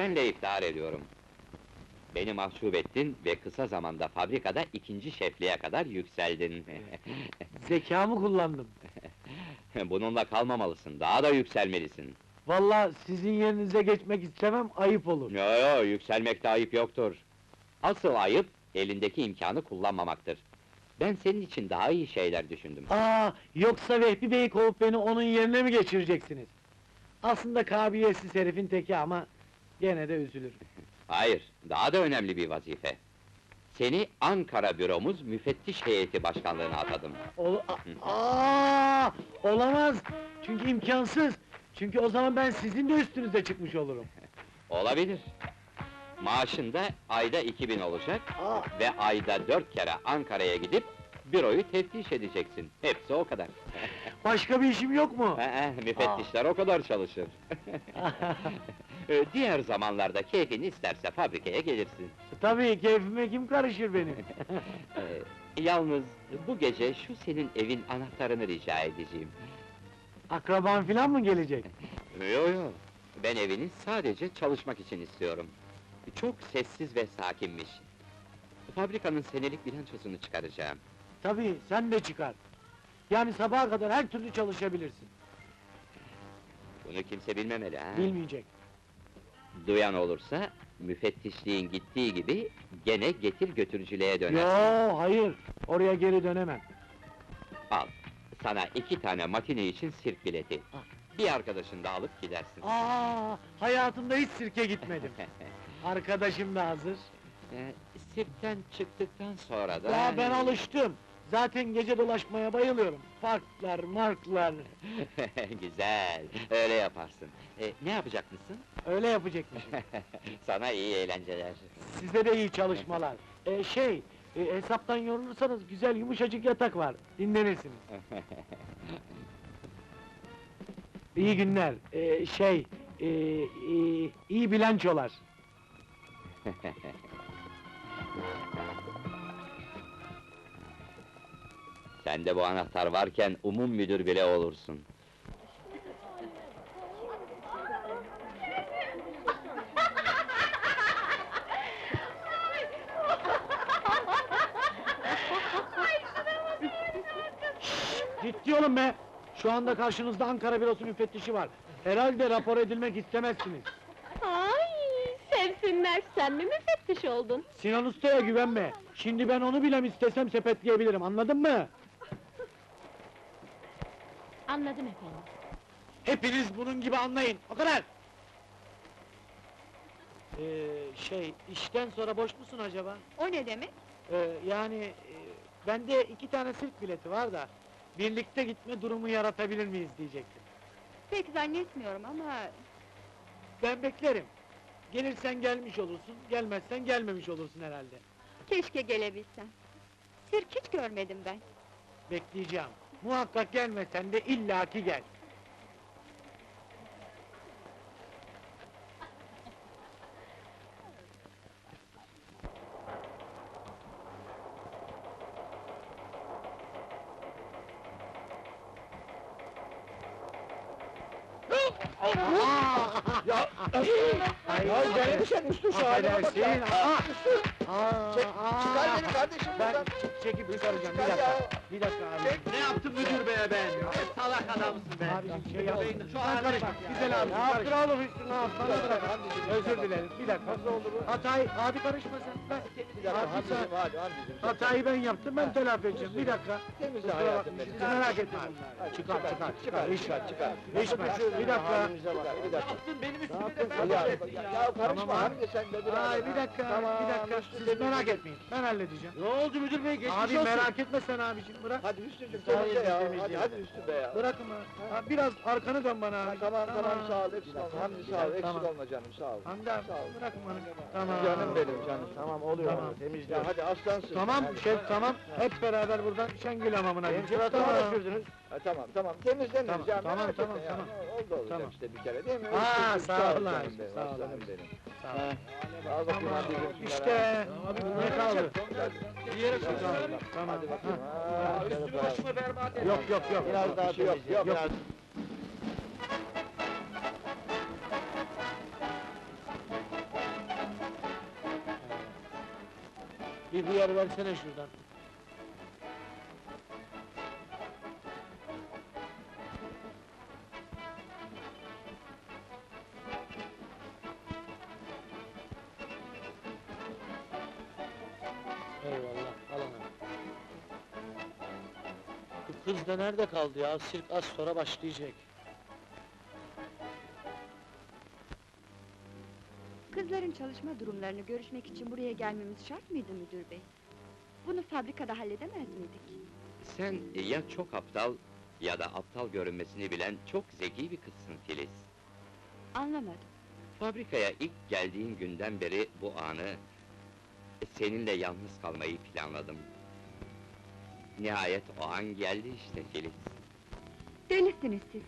Senle iftihar ediyorum. Beni mahcup ettin ve kısa zamanda fabrikada ikinci şefliğe kadar yükseldin. Zekamı kullandım. Bununla kalmamalısın, daha da yükselmelisin. Vallahi sizin yerinize geçmek istemem, ayıp olur. Yo yo, yükselmekte ayıp yoktur. Asıl ayıp, elindeki imkanı kullanmamaktır. Ben senin için daha iyi şeyler düşündüm. Aa, yoksa Vehbi Bey'i kovup beni onun yerine mi geçireceksiniz? Aslında kabiliyetsiz herifin teki ama gene de üzülür. Hayır, daha da önemli bir vazife. Seni Ankara büromuz müfettiş heyeti başkanlığına atadım. Ol A- Aa, olamaz. Çünkü imkansız. Çünkü o zaman ben sizin de üstünüze çıkmış olurum. Olabilir. Maaşın da ayda 2000 olacak Aa, ve ayda dört kere Ankara'ya gidip büroyu teftiş edeceksin. Hepsi o kadar. başka bir işim yok mu? Ee, müfettişler o kadar çalışır. Ee, Diğer zamanlarda keyfin isterse fabrikaya gelirsin. Tabii, keyfime kim karışır benim? Ee, Yalnız bu gece şu senin evin anahtarını rica edeceğim. Akraban filan mı gelecek? Yo yo, ben evini sadece çalışmak için istiyorum. Çok sessiz ve sakinmiş. Fabrikanın senelik bilançosunu çıkaracağım. Tabii, sen de çıkar. Yani sabaha kadar her türlü çalışabilirsin. Bunu kimse bilmemeli ha. Bilmeyecek. Duyan olursa, müfettişliğin gittiği gibi gene getir götürücülüğe dönersin. Yo, hayır. Oraya geri dönemem. Al, sana iki tane matine için sirk bileti. Ah. Bir arkadaşını da alıp gidersin. Aa, hayatımda hiç sirke gitmedim. Arkadaşım da hazır. Ee, Sirkten çıktıktan sonra da... Ya ben alıştım. Zaten gece dolaşmaya bayılıyorum. Parklar, marklar. Güzel, öyle yaparsın. Ee, ne yapacak mısın? Öyle yapacakmışım. Sana iyi eğlenceler. Size de iyi çalışmalar. Ee, şey, e, hesaptan yorulursanız güzel yumuşacık yatak var. Dinlenirsiniz. İyi günler. Ee, şey, e, e, iyi bilançolar. Sende bu anahtar varken umum müdür bile olursun. Ciddi olun be! Şu anda karşınızda Ankara bürosu müfettişi var. Herhalde rapor edilmek istemezsiniz. Ay, sevsinler, sen mi müfettiş oldun? Sinan Usta'ya güvenme. Şimdi ben onu bile istesem sepetleyebilirim, anladın mı? Anladım efendim. Hepiniz bunun gibi anlayın, o kadar! Ee, şey, işten sonra boş musun acaba? O ne demek? Ee, yani, e, bende iki tane sirk bileti var da... ...birlikte gitme durumu yaratabilir miyiz diyecektim. Pek zannetmiyorum ama... Ben beklerim. Gelirsen gelmiş olursun, gelmezsen gelmemiş olursun herhalde. Keşke gelebilsen. Sirk hiç görmedim ben. Bekleyeceğim. Muhakkak gelmesen de illaki gel. Ya, ya düşen üstü şu halime bak ya. Affedersin, aa! Aa, Çek, aa! çıkar beni kardeşim Ben buradan. çek- çekip çıkaracağım, bir Çıkar dakika. ya. Bir dakika abi. Çek. Ne yaptın müdür beye ben? Ne salak adamsın be! Abicim şey yap. Şu an karışma, güzel abi. Ne yaptın oğlum üstüne at, bana bırak. Özür dilerim, bir dakika. Nasıl oldu bu? Hatayı, abi karışma sen. Ben, Bir dakika, Abi sen- hadi Hamdi'cim. çek. hatayı ben yaptım, ben telafi edeceğim. Bir dakika. Temizle Kusura hayatım benim. siz merak Hadi, bunları. Çıkar, çıkar, çıkar. çıkar, İşme, çıkar. İşme, bir dakika. Halimize bak, bir dakika. yaptın benim üstüme yaptın? de Ya, ya, ya karışma Tamam. Hamdi sen de bir Ay bir dakika, Tamam, bir dakika. Temizle. merak etmeyin, ben halledeceğim. Ne oldu müdür bey geçmiş Abi olsun. merak etme sen abicim, bırak. Hadi Hüsnü'cüm temizle ya. Hadi hadi Hüsnü be ya. Bırakın ha. ha. Biraz arkanı dön bana abi. Tamam tamam sağ ol eksik olma. Hamdi sağ ol eksik Tamam. olma canım sağ ol. Hamdi abi, Sağ ol. bırakın bana. Tamam. Canım benim canım. Tamam oluyor. Tamam. Temizle. Ya hadi aslansın. Tamam Hadi. şef tamam. Hep beraber buradan Şengül hamamına gideceğiz. Tamam. Ha, tamam tamam temizlenir Tamam, canım. tamam, tamam, ya. tamam. Oldu olacak Tamam. işte bir kere değil mi? Aa, sağ ol canım benim, sağ ol benim. Sağ ol. Ha. Al Tamam, hadi bizim şunlara. işte. Ne kaldı? Bir yere koyacağım. Tamam. Hadi bakayım. ha. Ha, üstünü berbat et. Yok yok yok. Biraz daha şey yok. Yok. biraz- Bir hıyar versene şuradan. Kız da nerede kaldı ya? Sirk az sonra başlayacak. Kızların çalışma durumlarını görüşmek için buraya gelmemiz şart mıydı müdür bey? Bunu fabrikada halledemez miydik? Sen ya çok aptal ya da aptal görünmesini bilen çok zeki bir kızsın Filiz. Anlamadım. Fabrikaya ilk geldiğin günden beri bu anı seninle yalnız kalmayı planladım. Nihayet o an geldi işte Filiz. Delisiniz siz.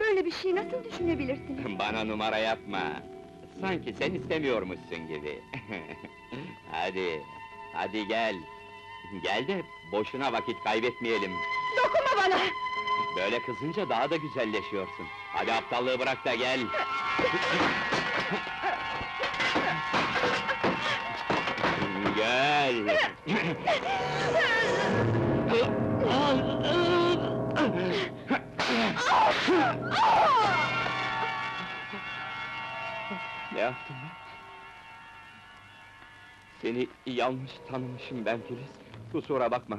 Böyle bir şey nasıl düşünebilirsiniz? Bana numara yapma. Sanki sen istemiyormuşsun gibi. hadi, hadi gel. Gel de boşuna vakit kaybetmeyelim. Dokunma bana! Böyle kızınca daha da güzelleşiyorsun. Hadi aptallığı bırak da gel. gel. Ne yaptım ben? Seni yanlış tanımışım ben Filiz. Kusura bakma.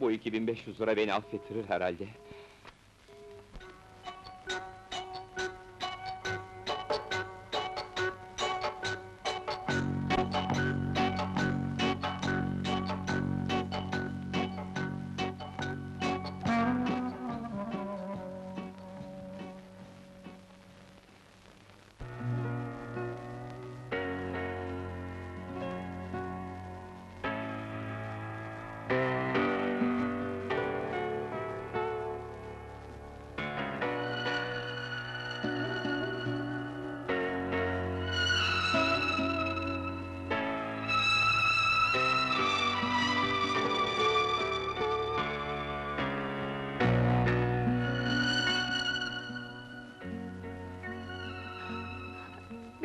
Bu 2500 lira beni affettirir herhalde.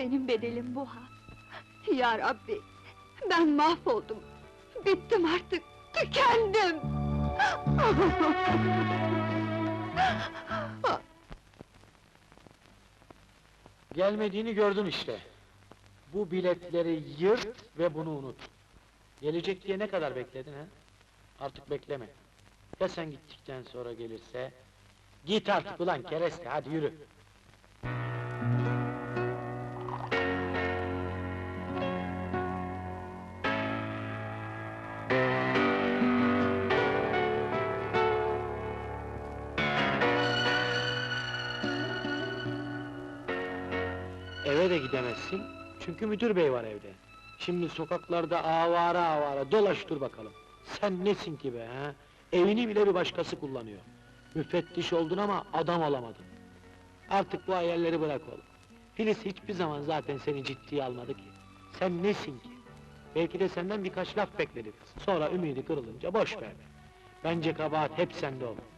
Benim bedelim bu ha. Ya Rabbi, ben mahvoldum. Bittim artık, tükendim! Gelmediğini gördün işte. Bu biletleri yırt ve bunu unut. Gelecek diye ne kadar bekledin ha? Artık bekleme. Ya sen gittikten sonra gelirse? Git artık ulan kereste, hadi yürü. Gidemezsin, çünkü müdür bey var evde. Şimdi sokaklarda avara avara dolaş dur bakalım. Sen nesin ki be ha? Evini bile bir başkası kullanıyor. Müfettiş oldun ama adam olamadın. Artık bu hayalleri bırak oğlum. Filiz hiçbir zaman zaten seni ciddiye almadı ki. Sen nesin ki? Belki de senden birkaç laf bekledi. Sonra ümidi kırılınca boş ver. Bence kabahat hep sende oğlum.